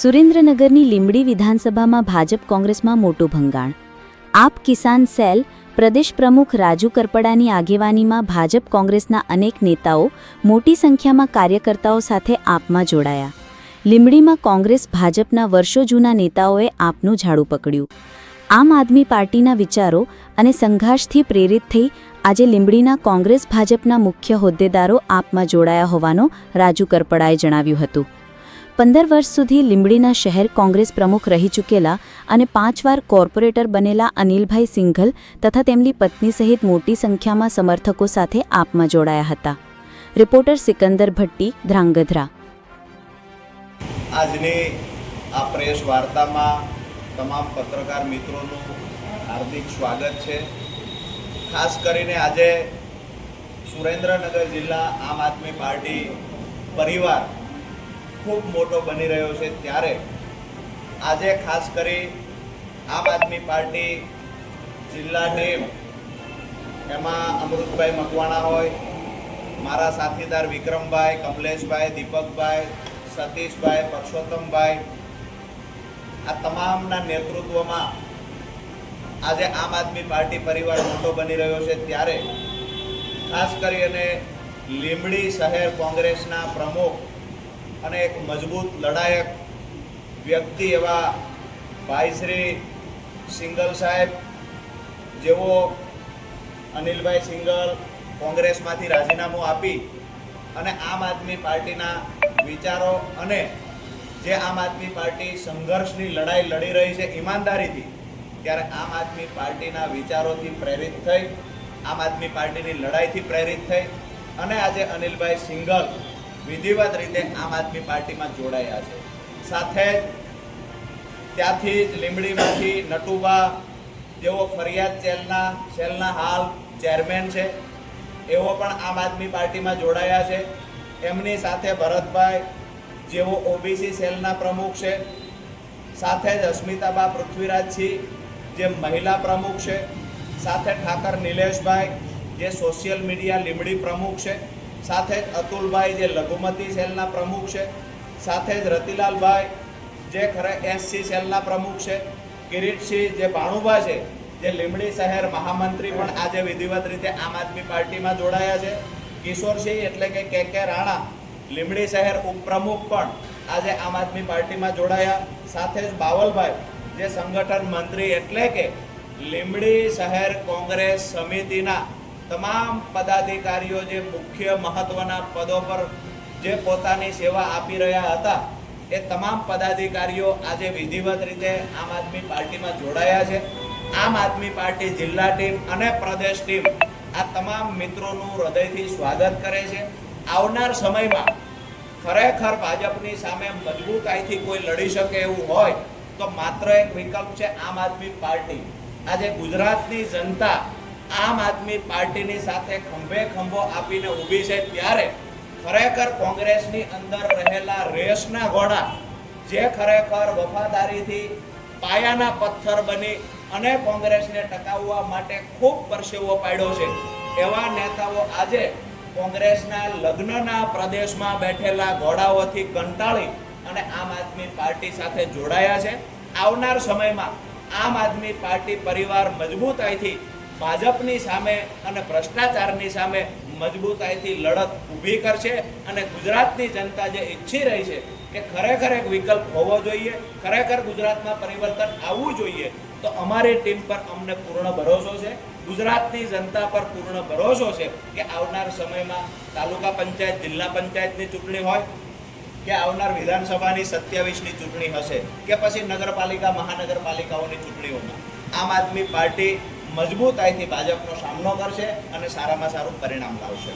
સુરેન્દ્રનગરની લીંબડી વિધાનસભામાં ભાજપ કોંગ્રેસમાં મોટું ભંગાણ. આપ કિસાન સેલ, પ્રદેશ પ્રમુખ રાજુ કરપડાની આગેવાનીમાં ભાજપ કોંગ્રેસના અનેક નેતાઓ મોટી સંખ્યામાં કાર્યકર્તાઓ સાથે આપમાં જોડાયા. લીંબડીમાં કોંગ્રેસ ભાજપના વર્ષો જૂના નેતાઓએ આપનું ઝાડુ પકડ્યું. આમ આદમી પાર્ટીના વિચારો અને સંઘર્ષથી પ્રેરિત થઈ આજે લીંબડીના કોંગ્રેસ ભાજપના મુખ્ય હોદ્દેદારો આપમાં જોડાયા હોવાનું રાજુ કરપડાએ જણાવ્યું હતું. પંદર વર્ષ સુધી લીંબડીના શહેર કોંગ્રેસ પ્રમુખ રહી ચૂકેલા અને પાંચ વાર કોર્પોરેટર બનેલા અનિલભાઈ સિંઘલ તથા તેમની પત્ની સહિત મોટી સંખ્યામાં સમર્થકો સાથે આપમાં જોડાયા હતા. રિપોર્ટર સિકંદર ભટ્ટી, ધ્રાંગધ્રા. આજની આ પ્રેસ વાર્તામાં તમામ પત્રકાર મિત્રોનું હાર્દિક સ્વાગત છે. ખાસ કરીને આજે સુરેન્દ્રનગર જિલ્લા આમ આદમી પાર્ટી પરિવાર ખૂબ મોટો બની રહ્યો છે ત્યારે આજે ખાસ કરી આમ આદમી પાર્ટી જિલ્લા ટીમ એમાં અમૃતભાઈ મકવાણા હોય, મારા સાથીદાર વિક્રમભાઈ, કમલેશભાઈ, દીપકભાઈ, સતીશભાઈ, પરસોત્તમભાઈ, આ તમામના નેતૃત્વમાં આજે આમ આદમી પાર્ટી પરિવાર મોટો બની રહ્યો છે ત્યારે ખાસ કરીને લીંબડી શહેર કોંગ્રેસના પ્રમુખ અને એક મજબૂત લડાયક વ્યક્તિ એવા ભાઈ શ્રી સિંગલ સાહેબ જેઓ અનિલભાઈ સિંગલ કોંગ્રેસમાંથી રાજીનામું આપી અને આમ આદમી પાર્ટીના વિચારો અને જે આમ આદમી પાર્ટી સંઘર્ષની લડાઈ લડી રહી છે ઈમાનદારીથી, ત્યારે આમ આદમી પાર્ટીના વિચારોથી પ્રેરિત થઈ, આમ આદમી પાર્ટીની લડાઈથી પ્રેરિત થઈ અને આજે અનિલભાઈ સિંગલ વિધિવત રીતે આમ આદમી પાર્ટીમાં જોડાયા છે. સાથે ત્યાંથી જ લીંબડીમાંથી નટુબા, જેઓ ફરિયાદ ચેલના સેલના હાલ ચેરમેન છે એવો પણ આમ આદમી પાર્ટીમાં જોડાયા છે. એમની સાથે ભરતભાઈ, જેઓ ઓબીસી સેલના પ્રમુખ છે. સાથે જ અસ્મિતાબા પૃથ્વીરાજસિંહ જે મહિલા પ્રમુખ છે. સાથે ઠાકર નિલેશભાઈ, જે સોશિયલ મીડિયા લીમડી પ્રમુખ છે. સાથે જ અતુલભાઈ જે લઘુમતી સેલના પ્રમુખ છે, સાથે જ રતિલાલભાઈ જે ખરે એસસી સેલના પ્રમુખ છે, કિરીટસિંહ જે ભાણુભા છે, જે લીમડી શહેર મહામંત્રી પણ આજે વિધિવત રીતે આમ આદમી પાર્ટીમાં જોડાયા છે. કિશોરસિંહ એટલે કે કે કે રાણા લીમડી શહેર ઉપપ્રમુખ પણ આજે આમ આદમી પાર્ટીમાં જોડાયા. સાથે જ બાવલભાઈ જે સંગઠન મંત્રી એટલે કે લીમડી શહેર કોંગ્રેસ સમિતિના તમામ પદાધિકારીઓ જે મુખ્ય મહત્વના પદો પર જે પોતાની સેવા આપી રહ્યા હતા, એ તમામ પદાધિકારીઓ આજે વિધિવત રીતે આમ આદમી પાર્ટીમાં જોડાયા છે. આમ આદમી પાર્ટી જિલ્લા ટીમ અને પ્રદેશ ટીમ આ તમામ મિત્રોનું હૃદયથી સ્વાગત કરે છે. આવનાર સમયમાં ખરેખર ભાજપની સામે મજબૂતાઈથી કોઈ લડી શકે એવું હોય, તો માત્ર એક વિકલ્પ છે આમ આદમી પાર્ટી. આજે ગુજરાતની જનતા આમ આદમી પાર્ટીની સાથે ખંભે ખંભો આપીને ઊભી છે ત્યારે ખરેખર કોંગ્રેસની અંદર રહેલા રેસના ઘોડા જે ખરેખર વફાદારીથી પાયાના પથ્થર બની અને કોંગ્રેસને ટકાવવા માટે ખૂબ પરસેવો પાડ્યો છે. એવા નેતાઓ આજે કોંગ્રેસના લગ્નના પ્રદેશમાં બેઠેલા ઘોડાઓથી કંટાળી અને આમ આદમી પાર્ટી સાથે જોડાયા છે. આવનાર સમયમાં આમ આદમી પાર્ટી પરિવાર મજબૂતાઈથી ભાજપની સામે અને ભ્રષ્ટાચારની સામે મજબૂતાઈથી લડત ઊભી કરશે અને ગુજરાતની જનતા જે ઈચ્છી રહી છે કે ખરેખર એક વિકલ્પ હોવો જોઈએ, ખરેખર ગુજરાતમાં પરિવર્તન આવવું જોઈએ, તો અમારી ટીમ પર અમને પૂર્ણ ભરોસો છે. ગુજરાતની જનતા પર પૂર્ણ ભરોસો છે કે આવનાર સમયમાં તાલુકા પંચાયત, જિલ્લા પંચાયતની ચૂંટણી હોય, કે આવનાર વિધાનસભાની સત્યાવીસની ચૂંટણી હશે, કે પછી નગરપાલિકા, મહાનગરપાલિકાઓની ચૂંટણીઓમાં. આમ આદમી પાર્ટી મજબૂતાઈથી ભાજપનો સામનો કરશે અને સારામાં સારું પરિણામ લાવશે.